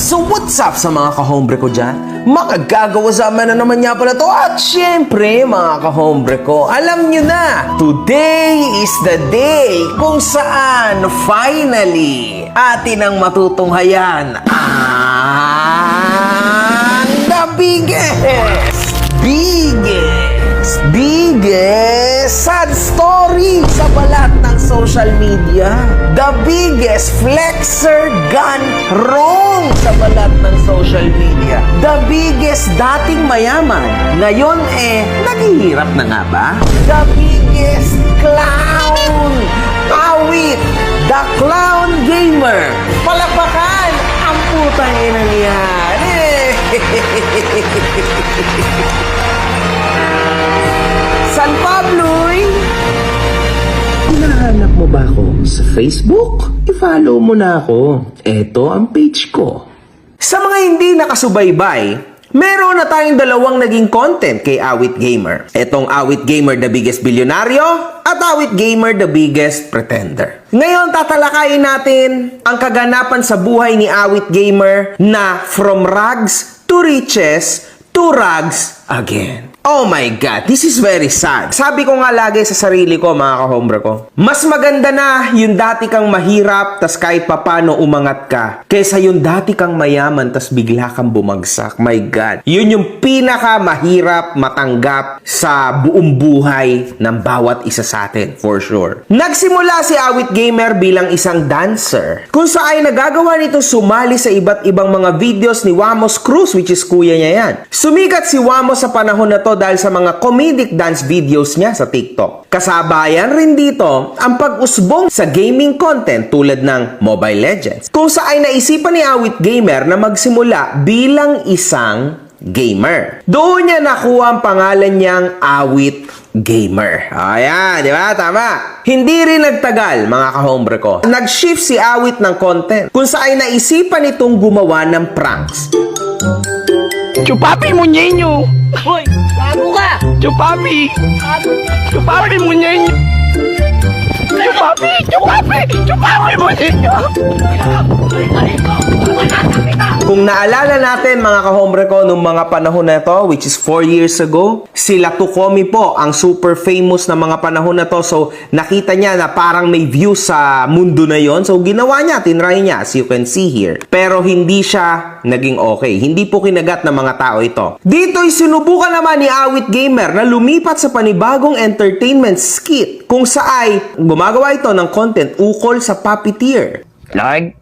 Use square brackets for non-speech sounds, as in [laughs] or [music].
So what's up sa mga kahombre ko dyan? Makagagawa na naman niya pala to at syempre mga kahombre ko, alam nyo na, today is the day kung saan finally atin ang matutunghayan ang the social media. The biggest flexer gone wrong sa balat ng social media. The biggest dating mayaman. Ngayon eh, naghihirap na nga ba? The biggest clown. Awit. The clown gamer. Palakpakan ang putang inang yan. [laughs] Hinahanap mo ba ako sa Facebook? I-follow mo na ako. Ito ang page ko. Sa mga hindi nakasubaybay, meron na tayong dalawang naging content kay Awit Gamer. Etong Awit Gamer the biggest bilyonaryo at Awit Gamer the biggest pretender. Ngayon tatalakayin natin ang kaganapan sa buhay ni Awit Gamer na from rags to riches to rags again. Oh my God, this is very sad. Sabi ko nga lagi sa sarili ko, mga kahombre ko, mas maganda na yung dati kang mahirap, tas kahit papano umangat ka, kaysa yung dati kang mayaman, tas bigla kang bumagsak. My God. Yun yung pinaka mahirap matanggap sa buong buhay ng bawat isa sa atin, for sure. Nagsimula si Awit Gamer bilang isang dancer, kung saan nagagawa nito sumali sa iba't ibang mga videos ni Wamos Cruz, which is kuya niya yan. Sumikat si Wamos sa panahon na to dahil sa mga comedic dance videos niya sa TikTok. Kasabayan rin dito ang pag-usbong sa gaming content tulad ng Mobile Legends. Kung saan ay naisipan ni Awit Gamer na magsimula bilang isang gamer. Doon niya nakuha ang pangalan niyang Awit Gamer. Ayan, di ba? Tama. Hindi rin nagtagal, mga kahombre ko. Nag-shift si Awit ng content kung saan ay naisipan itong gumawa ng pranks. Chupapi mo nyenyo! Hoy! Chupapi! Chupapi mo nyenyo! Chupapi mo nyenyo! Kung naalala natin mga kahombre ko nung mga panahon na to, which is 4 years ago, sila Tukomi po ang super famous na mga panahon na to. So nakita niya na parang may view sa mundo na yon So ginawa niya, tinry niya as you can see here. Pero hindi siya naging okay. Hindi po kinagat ng mga tao ito. Dito'y sinubukan naman ni Awit Gamer na lumipat sa panibagong entertainment skit kung saay gumagawa ito ng content ukol sa puppeteer. Lord,